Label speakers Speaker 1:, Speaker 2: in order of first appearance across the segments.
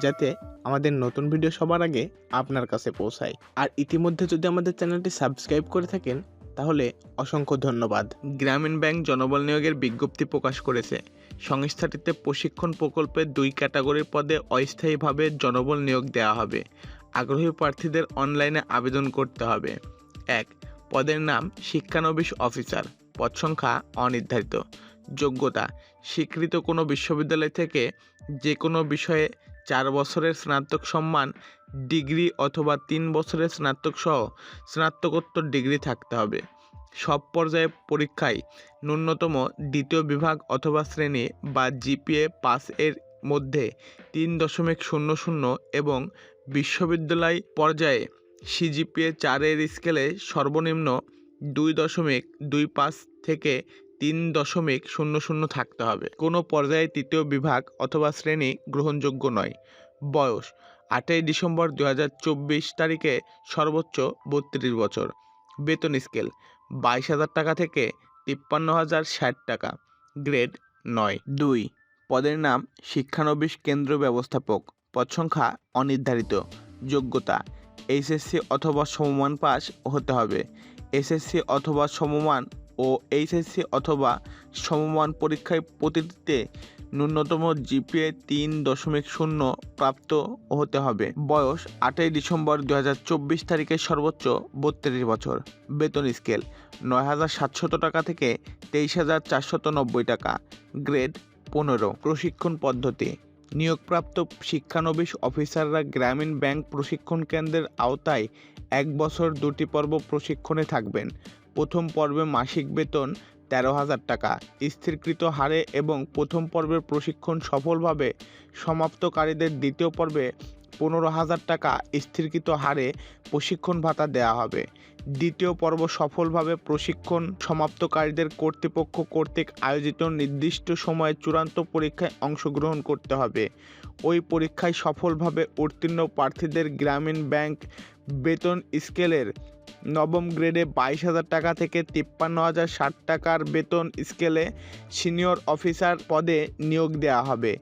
Speaker 1: যাতে আমাদের নতুন ভিডিও সবার আগে আপনার কাছে পৌঁছায়। আর ইতিমধ্যে যদি আমাদের চ্যানেলটি সাবস্ক্রাইব করে থাকেন, তাহলে অসংখ্য ধন্যবাদ।
Speaker 2: গ্রামীণ ব্যাংক জনবল নিয়োগের বিজ্ঞপ্তি প্রকাশ করেছে। সংস্থাটিতে প্রশিক্ষণ প্রকল্পে দুই ক্যাটাগরির পদে অস্থায়ীভাবে জনবল নিয়োগ দেওয়া হবে। আগ্রহী প্রার্থীদের অনলাইনে আবেদন করতে হবে। এক, পদের নাম শিক্ষানবিশ অফিসার। পদ সংখ্যা অনির্ধারিত। যোগ্যতা, স্বীকৃত কোনো বিশ্ববিদ্যালয় থেকে যে কোনো বিষয়ে চার বছরের স্নাতক সম্মান, ডিগ্রি অথবা তিন বছরের স্নাতক সহ স্নাতকোত্তর ডিগ্রি থাকতে হবে। সব পর্যায়ে পরীক্ষায় ন্যূনতম দ্বিতীয় বিভাগ অথবা শ্রেণি বা জিপিএ পাস এর মধ্যে তিন দশমিক শূন্য শূন্য এবং বিশ্ববিদ্যালয় পর্যায়ে সিজিপিএ চারের স্কেলে সর্বনিম্ন দুই দশমিক দুই পাঁচ থেকে তিন দশমিক শূন্য শূন্য থাকতে হবে। কোনো পর্যায়ে তৃতীয় বিভাগ অথবা শ্রেণি গ্রহণযোগ্য নয়। বয়স, আটই ডিসেম্বর দু হাজার চব্বিশ তারিখে সর্বোচ্চ বত্রিশ বছর। বেতন স্কেল, বাইশ হাজার টাকা থেকে তিপ্পান্ন হাজার ষাট টাকা। গ্রেড, নয়। দুই, পদের নাম শিক্ষানবিশ কেন্দ্র ব্যবস্থাপক। পদ সংখ্যা অনির্ধারিত। যোগ্যতা এইচএসসি অথবা সমমান পাস হতে হবে। এসএসসি অথবা সমমান ও এইচএসসি অথবা সমমান পরীক্ষায় প্রতিটিতে ন্যূনতম জিপিএ তিন দশমিক শূন্য প্রাপ্ত হতে হবে। বয়স আটই ডিসেম্বর দু হাজার চব্বিশ তারিখে সর্বোচ্চ বত্রিশ বছর। বেতন স্কেল নয় হাজার সাতশত টাকা থেকে তেইশ হাজার চারশত নব্বই টাকা। গ্রেড পনেরো। প্রশিক্ষণ পদ্ধতি। নিয়োগপ্রাপ্ত শিক্ষানবিশ অফিসাররা গ্রামীণ ব্যাংক প্রশিক্ষণ কেন্দ্রের আওতায় এক বছর দুটি পর্ব প্রশিক্ষণে থাকবেন। প্রথম পর্বে মাসিক বেতন তেরো হাজার টাকা। স্থিরকৃত হারে এবং প্রথম পর্বের প্রশিক্ষণ সফলভাবে সমাপ্তকারীদের দ্বিতীয় পর্বে পনেরো হাজার টাকা স্থিরকৃত হারে প্রশিক্ষণ ভাতা দেওয়া হবে। দ্বিতীয় পর্ব সফলভাবে প্রশিক্ষণ সমাপ্তকারীদের কর্তৃপক্ষ কর্তৃক আয়োজিত নির্দিষ্ট সময়ে চূড়ান্ত পরীক্ষায় অংশগ্রহণ করতে হবে। ওই পরীক্ষায় সফলভাবে উত্তীর্ণ প্রার্থীদের গ্রামীণ ব্যাংক বেতন স্কেলের নবম গ্রেডে বাইশ হাজার টাকা থেকে তিপ্পান্ন হাজার ষাট টাকার বেতন স্কেলে সিনিয়র অফিসার পদে নিয়োগ দেওয়া হবে।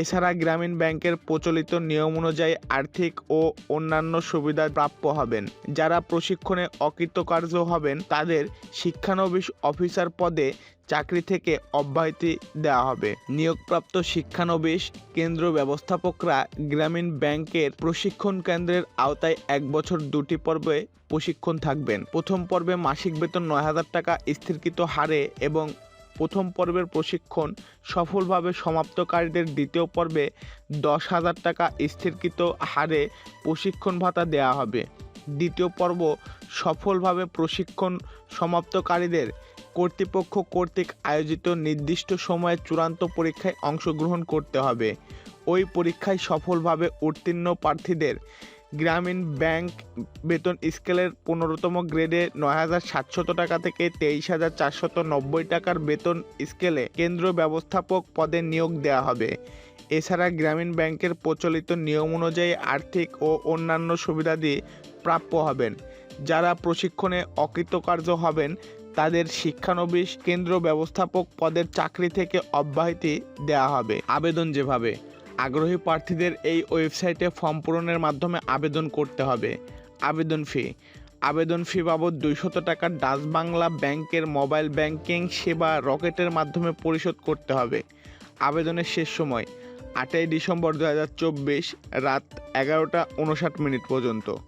Speaker 2: এছাড়া গ্রামীণ ব্যাংকের প্রচলিত নিয়ম অনুযায়ী আর্থিক ও অন্যান্য সুবিধা প্রাপ্য হবেন। যারা প্রশিক্ষণে অকৃতকার্য হবেন, তাদের শিক্ষানবিশ অফিসার পদে চাকরি থেকে অব্যাহতি দেওয়া হবে। নিয়োগপ্রাপ্ত শিক্ষানবিশ কেন্দ্র ব্যবস্থাপকরা গ্রামীণ ব্যাংকের প্রশিক্ষণ কেন্দ্রের আওতায় এক বছর দুটি পর্বে প্রশিক্ষণ থাকবেন। প্রথম পর্বে মাসিক বেতন নয় হাজার টাকা, স্থিরকৃত হারে এবং প্রথম পর্বের প্রশিক্ষণ সফলভাবে সমাপ্তকারীদের দ্বিতীয় পর্বে দশ হাজার টাকা স্থিরকৃত হারে প্রশিক্ষণ ভাতা দেওয়া হবে। দ্বিতীয় পর্ব সফলভাবে প্রশিক্ষণ সমাপ্তকারীদের কর্তৃপক্ষ কর্তৃক আয়োজিত নির্দিষ্ট সময়ে চূড়ান্ত পরীক্ষায় অংশগ্রহণ করতে হবে। ওই পরীক্ষায় সফলভাবে উত্তীর্ণ প্রার্থীদের গ্রামীণ ব্যাংক বেতন স্কেলের পনেরোতম গ্রেডে নয় হাজার সাতশত টাকা থেকে তেইশ হাজার চারশত নব্বই টাকার বেতন স্কেলে কেন্দ্র ব্যবস্থাপক পদে নিয়োগ দেওয়া হবে। এছাড়া গ্রামীণ ব্যাংকের প্রচলিত নিয়ম অনুযায়ী আর্থিক ও অন্যান্য সুবিধাদি প্রাপ্য হবেন। যারা প্রশিক্ষণে অকৃতকার্য হবেন, তাদের শিক্ষানবিশ কেন্দ্র ব্যবস্থাপক পদের চাকরি থেকে অব্যাহতি দেওয়া হবে। আবেদন যেভাবে আগ্রহী প্রার্থীদের এই ওয়েবসাইটে ফর্ম পূরণের মাধ্যমে আবেদন করতে হবে। আবেদন ফি। আবেদন ফি বাবদ দুইশত টাকা ডাচ বাংলা ব্যাংকের মোবাইল ব্যাংকিং সেবা রকেটের মাধ্যমে পরিশোধ করতে হবে। আবেদনের শেষ সময়, আটই ডিসেম্বর দু হাজার চব্বিশ রাত এগারোটা উনষাট মিনিট পর্যন্ত।